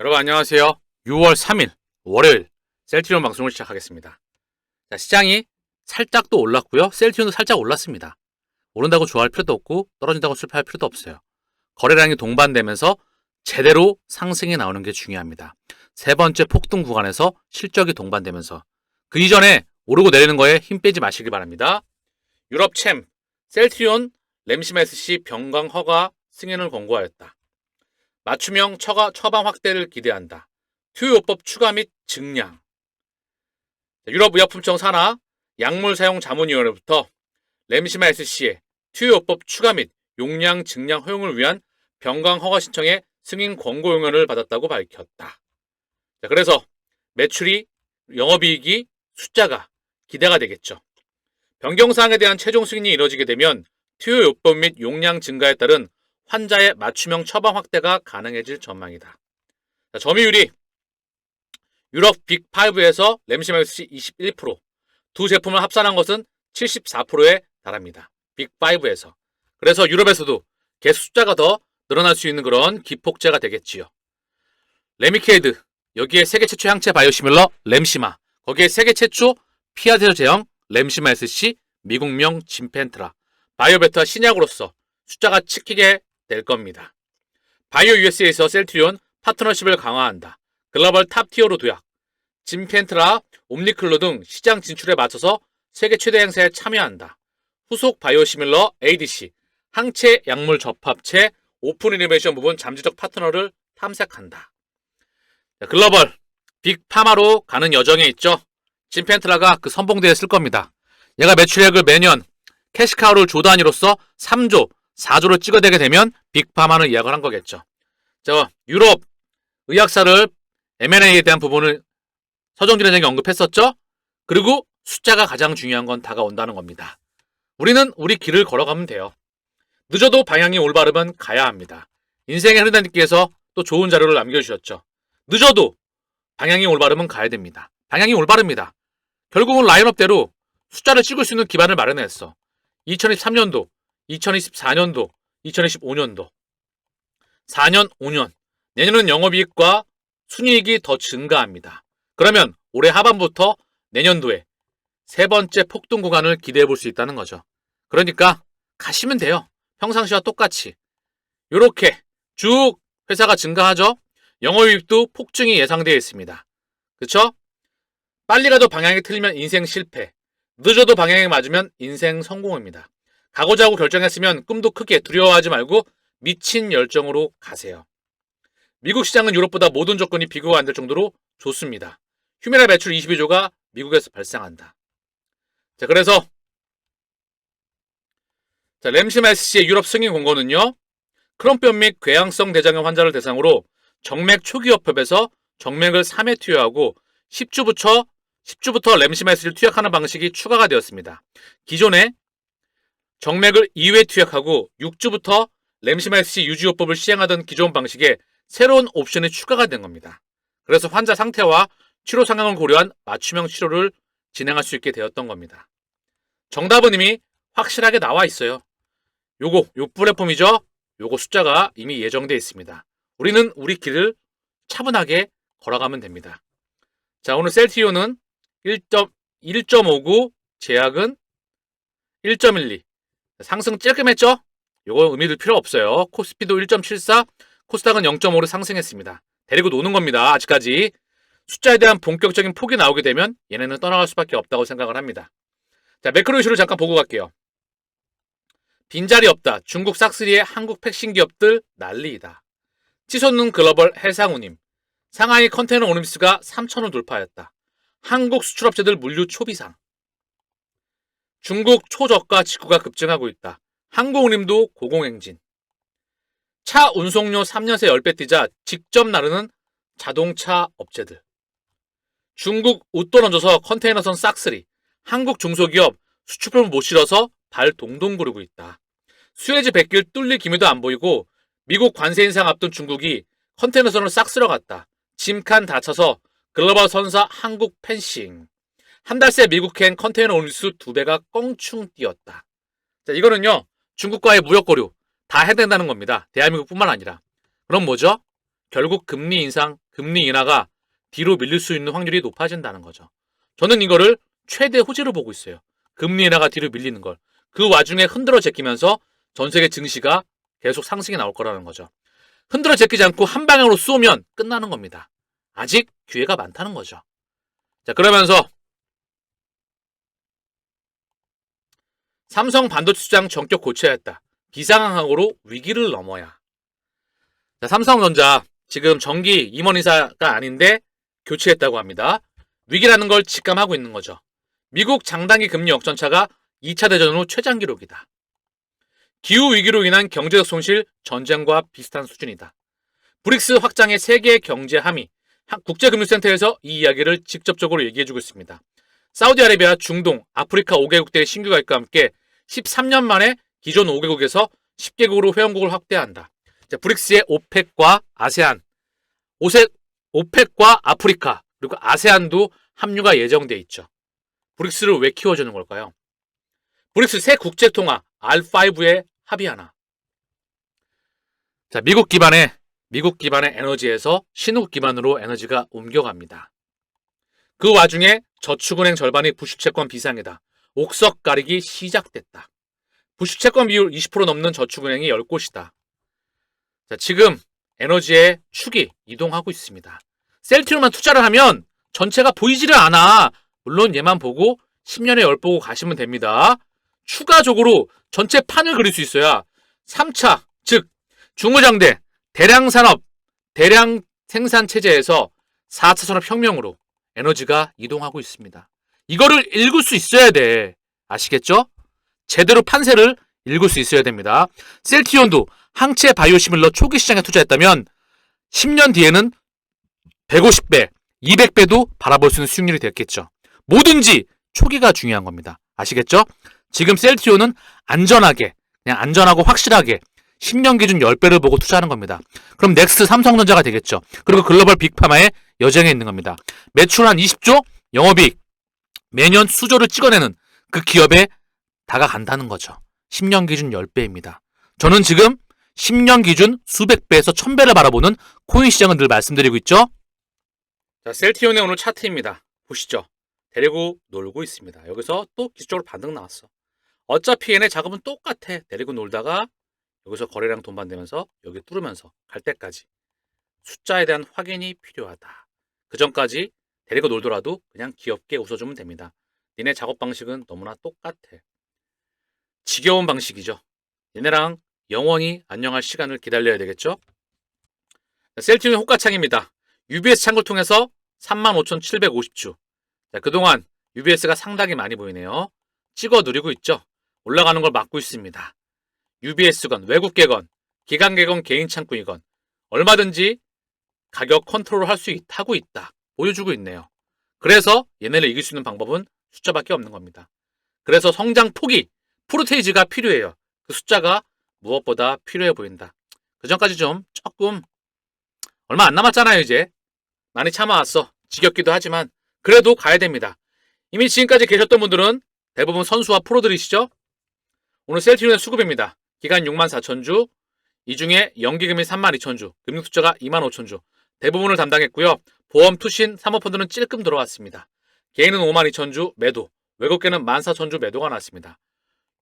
여러분 안녕하세요. 6월 3일 월요일 셀트리온 방송을 시작하겠습니다. 자, 시장이 살짝 또 올랐고요. 셀트리온도 살짝 올랐습니다. 오른다고 좋아할 필요도 없고 떨어진다고 슬퍼할 필요도 없어요. 거래량이 동반되면서 제대로 상승이 나오는 게 중요합니다. 세 번째 폭등 구간에서 실적이 동반되면서 그 이전에 오르고 내리는 거에 힘 빼지 마시길 바랍니다. 유럽 챔 셀트리온 램시메스시 병강 허가 승인을 권고하였다. 맞춤형 처가, 처방 확대를 기대한다. 투요법 추가 및 증량. 유럽의약품청 산하 약물 사용 자문위원회부터 램시마 SC의 투요법 추가 및 용량 증량 허용을 위한 병강 허가 신청에 승인 권고 용연을 받았다고 밝혔다. 자, 그래서 매출이 영업이익이 숫자가 기대가 되겠죠. 변경사항에 대한 최종 승인이 이뤄지게 되면 투요요법 및 용량 증가에 따른 환자의 맞춤형 처방 확대가 가능해질 전망이다. 자, 점유율이 유럽 빅5에서 램시맥스 21%, 두 제품을 합산한 것은 74%에 달합니다. 빅5에서. 그래서 유럽에서도 계속 숫자가 더 늘어날 수 있는 그런 기폭제가 되겠지요. 레미케이드, 여기에 세계 최초 향체 바이오시밀러 램시마, 거기에 세계 최초 피아제어 제형 램시마 SC, 미국명 진펜트라, 바이오베타 신약으로서 숫자가 치키게 될 겁니다. 바이오 USA에서 셀트리온 파트너십을 강화한다. 글로벌 탑 티어로 도약. 진펜트라, 옴니클로 등 시장 진출에 맞춰서 세계 최대 행사에 참여한다. 후속 바이오 시밀러 ADC, 항체 약물 접합체 오픈 이노베이션 부분 잠재적 파트너를 탐색한다. 자, 글로벌 빅파마로 가는 여정에 있죠. 진펜트라가 그 선봉대에 쓸 겁니다. 얘가 매출액을 매년 캐시카우를 조 단위로서 3조, 4조로 찍어대게 되면 빅파마는 예약을 한 거겠죠. 자, 유럽 의학사를 M&A에 대한 부분을 서정진 회장이 언급했었죠. 그리고 숫자가 가장 중요한 건 다가온다는 겁니다. 우리는 우리 길을 걸어가면 돼요. 늦어도 방향이 올바르면 가야 합니다. 인생의 흐르다님께서 또 좋은 자료를 남겨주셨죠. 늦어도 방향이 올바르면 가야 됩니다. 방향이 올바릅니다. 결국은 라인업대로 숫자를 찍을 수 있는 기반을 마련했어. 2023년도, 2024년도, 2025년도. 4년, 5년. 내년은 영업이익과 순이익이 더 증가합니다. 그러면 올해 하반부터 내년도에 세 번째 폭등 구간을 기대해 볼 수 있다는 거죠. 그러니까 가시면 돼요. 평상시와 똑같이. 요렇게 쭉 회사가 증가하죠. 영업이익도 폭증이 예상되어 있습니다. 그쵸? 빨리 가도 방향이 틀리면 인생 실패. 늦어도 방향이 맞으면 인생 성공입니다. 가고자 하고 결정했으면 꿈도 크게 두려워하지 말고 미친 열정으로 가세요. 미국 시장은 유럽보다 모든 조건이 비교가 안 될 정도로 좋습니다. 휴메라 매출 22조가 미국에서 발생한다. 자, 그래서 자, 램시메스의 유럽 승인 공고는요. 크론병 및 궤양성 대장염 환자를 대상으로 정맥 초기 협업에서 정맥을 3회 투여하고 10주부터 10주부터 램시메스를 투약하는 방식이 추가가 되었습니다. 기존에 정맥을 2회 투약하고 6주부터 램시메스 유지요법을 시행하던 기존 방식에 새로운 옵션이 추가가 된 겁니다. 그래서 환자 상태와 치료 상황을 고려한 맞춤형 치료를 진행할 수 있게 되었던 겁니다. 정답은 이미 확실하게 나와 있어요. 요거, 요 플랫폼이죠? 요거 숫자가 이미 예정되어 있습니다. 우리는 우리 길을 차분하게 걸어가면 됩니다. 자, 오늘 셀티오는 1.1.59, 제약은 1.12. 상승 찔끔했죠? 요거 의미 들 필요 없어요. 코스피도 1.74, 코스닥은 0.5로 상승했습니다. 데리고 노는 겁니다. 아직까지. 숫자에 대한 본격적인 폭이 나오게 되면 얘네는 떠나갈 수밖에 없다고 생각을 합니다. 자, 매크로 이슈를 잠깐 보고 갈게요. 빈자리 없다. 중국 싹스리의 한국 팩신 기업들 난리이다. 치솟는 글로벌 해상우님. 상하이 컨테이너 오림스가 3천원 돌파했다. 한국 수출업체들 물류 초비상. 중국 초저가 직구가 급증하고 있다. 항공우림도 고공행진. 차 운송료 3년새 10배 뛰자 직접 나르는 자동차 업체들. 중국 웃돈 얹어서 컨테이너선 싹쓸이. 한국 중소기업 수출품 못 실어서 발 동동 구르고 있다. 수에즈 백길 뚫릴 기미도 안 보이고 미국 관세 인상 앞둔 중국이 컨테이너선을 싹 쓸어갔다. 짐칸 다쳐서 글로벌 선사 한국 펜싱. 한 달 새 미국행 컨테이너 운수 두 배가 껑충 뛰었다. 자, 이거는요, 중국과의 무역 고류 다 해당된다는 겁니다. 대한민국뿐만 아니라. 그럼 뭐죠? 결국 금리 인상, 금리 인하가 뒤로 밀릴 수 있는 확률이 높아진다는 거죠. 저는 이거를 최대 호재로 보고 있어요. 금리 인하가 뒤로 밀리는 걸. 그 와중에 흔들어 제끼면서 전 세계 증시가 계속 상승이 나올 거라는 거죠. 흔들어 제끼지 않고 한 방향으로 쏘면 끝나는 겁니다. 아직 기회가 많다는 거죠. 자, 그러면서 삼성 반도체 수장 전격 고쳐야 했다. 비상항으로 위기를 넘어야. 자, 삼성전자 지금 정기 임원이사가 아닌데 교체했다고 합니다. 위기라는 걸 직감하고 있는 거죠. 미국 장단기 금리 역전차가 2차 대전 후 최장 기록이다. 기후 위기로 인한 경제적 손실 전쟁과 비슷한 수준이다. 브릭스 확장의 세계 경제 함의 국제금융센터에서 이 이야기를 직접적으로 얘기해주고 있습니다. 사우디아라비아, 중동, 아프리카 5개국대의 신규 가입과 함께 13년 만에 기존 5개국에서 10개국으로 회원국을 확대한다. 자, 브릭스의 오펙과 아세안, 오세, 오펙과 아프리카, 그리고 아세안도 합류가 예정돼 있죠. 브릭스를 왜 키워주는 걸까요? 브릭스 새 국제통화 R5에 합의하나. 자, 미국 기반의 미국 기반의 에너지에서 신흥국 기반으로 에너지가 옮겨갑니다. 그 와중에 저축은행 절반이 부실채권 비상이다. 옥석 가리기 시작됐다. 부실채권 비율 20% 넘는 저축은행이 10곳이다. 자, 지금 에너지의 축이 이동하고 있습니다. 셀트리온만 투자를 하면 전체가 보이지를 않아. 물론 얘만 보고 10년에 10보고 가시면 됩니다. 추가적으로 전체 판을 그릴 수 있어야 3차, 즉 중무장대, 대량 산업, 대량 생산 체제에서 4차 산업 혁명으로 에너지가 이동하고 있습니다. 이거를 읽을 수 있어야 돼. 아시겠죠? 제대로 판세를 읽을 수 있어야 됩니다. 셀티온도 항체 바이오시밀러 초기 시장에 투자했다면 10년 뒤에는 150배, 200배도 바라볼 수 있는 수익률이 됐겠죠. 뭐든지 초기가 중요한 겁니다. 아시겠죠? 지금 셀티오는 안전하게, 그냥 안전하고 확실하게 10년 기준 10배를 보고 투자하는 겁니다. 그럼 넥스트 삼성전자가 되겠죠. 그리고 글로벌 빅파마의 여정에 있는 겁니다. 매출 한 20조, 영업이익 매년 수조를 찍어내는 그 기업에 다가간다는 거죠. 10년 기준 10배입니다. 저는 지금 10년 기준 수백 배에서 1000배를 바라보는 코인 시장은 늘 말씀드리고 있죠. 자, 셀티온의 오늘 차트입니다. 보시죠. 데리고 놀고 있습니다. 여기서 또 기술적으로 반등 나왔어. 어차피 얘네 작업은 똑같아. 데리고 놀다가 여기서 거래량 돈 받으면서 여기 뚫으면서 갈 때까지 숫자에 대한 확인이 필요하다. 그 전까지 데리고 놀더라도 그냥 귀엽게 웃어주면 됩니다. 니네 작업 방식은 너무나 똑같아. 지겨운 방식이죠. 얘네랑 영원히 안녕할 시간을 기다려야 되겠죠? 셀티온의 호가창입니다. UBS 창구를 통해서 35,750주. 자, 그동안 UBS가 상당히 많이 보이네요. 찍어 누리고 있죠. 올라가는 걸 막고 있습니다. UBS건 외국계건 기관계건 개인 창구이건 얼마든지 가격 컨트롤 할수 하고 있다. 보여주고 있네요. 그래서 얘네를 이길 수 있는 방법은 숫자밖에 없는 겁니다. 그래서 성장 폭이 프로테이지가 필요해요. 그 숫자가 무엇보다 필요해 보인다. 그 전까지 좀 조금 얼마 안 남았잖아요, 이제. 많이 참아왔어. 지겹기도 하지만 그래도 가야 됩니다. 이미 지금까지 계셨던 분들은 대부분 선수와 프로들이시죠? 오늘 셀티온의 수급입니다. 기간 6만 4천 주, 이 중에 연기금이 3만 2천 주, 금융투자가 2만 5천 주, 대부분을 담당했고요. 보험, 투신, 사모펀드는 찔끔 들어왔습니다. 개인은 5만 2천 주 매도, 외국계는 1만 4천 주 매도가 나왔습니다.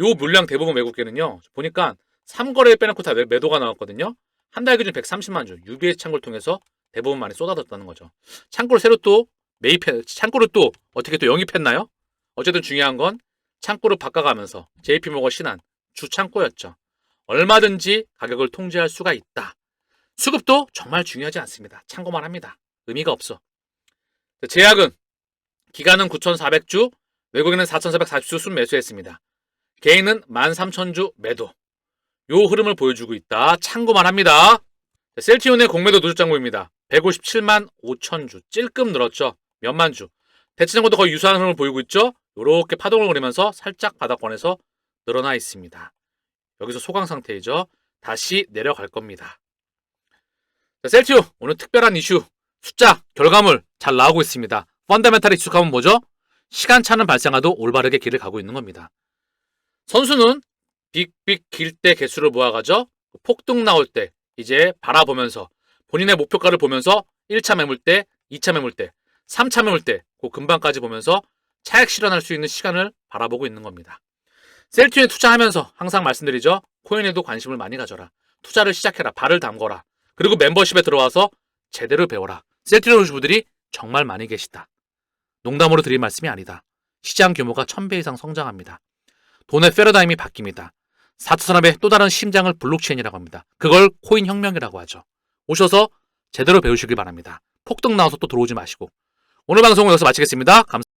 요 물량 대부분 외국계는요. 보니까 3거래일 빼놓고 다 매도가 나왔거든요. 한 달 기준 130만 주, UBS 창구를 통해서 대부분 많이 쏟아졌다는 거죠. 창구를 새로 또 매입해, 창구를 또 어떻게 또 영입했나요? 어쨌든 중요한 건 창구를 바꿔가면서 JP모건 신한 주 창구였죠. 얼마든지 가격을 통제할 수가 있다. 수급도 정말 중요하지 않습니다. 참고만 합니다. 의미가 없어. 제약은 기간은 9,400주, 외국인은 4,440주 순 매수했습니다. 개인은 13,000주 매도. 요 흐름을 보여주고 있다. 참고만 합니다. 셀티온의 공매도 누적장고입니다. 157만 5천 주. 찔끔 늘었죠. 몇만 주. 대체장고도 거의 유사한 흐름을 보이고 있죠. 요렇게 파동을 그리면서 살짝 바닥권에서 늘어나 있습니다. 여기서 소강 상태이죠. 다시 내려갈 겁니다. 자, 셀티오 오늘 특별한 이슈 숫자 결과물 잘 나오고 있습니다. 펀더멘탈에 익숙하면 뭐죠? 시간차는 발생하도 올바르게 길을 가고 있는 겁니다. 선수는 빅빅 길 때 개수를 모아가죠. 폭등 나올 때 이제 바라보면서 본인의 목표가를 보면서 1차 매물대, 2차 매물대, 3차 매물대, 그 근방까지 보면서 차익 실현할 수 있는 시간을 바라보고 있는 겁니다. 셀트윈에 투자하면서 항상 말씀드리죠. 코인에도 관심을 많이 가져라. 투자를 시작해라. 발을 담거라. 그리고 멤버십에 들어와서 제대로 배워라. 셀트윈 오시부들이 정말 많이 계시다. 농담으로 드릴 말씀이 아니다. 시장 규모가 1000배 이상 성장합니다. 돈의 패러다임이 바뀝니다. 사투 산업의 또 다른 심장을 블록체인이라고 합니다. 그걸 코인 혁명이라고 하죠. 오셔서 제대로 배우시길 바랍니다. 폭등 나와서 또 들어오지 마시고. 오늘 방송은 여기서 마치겠습니다. 감사합니다.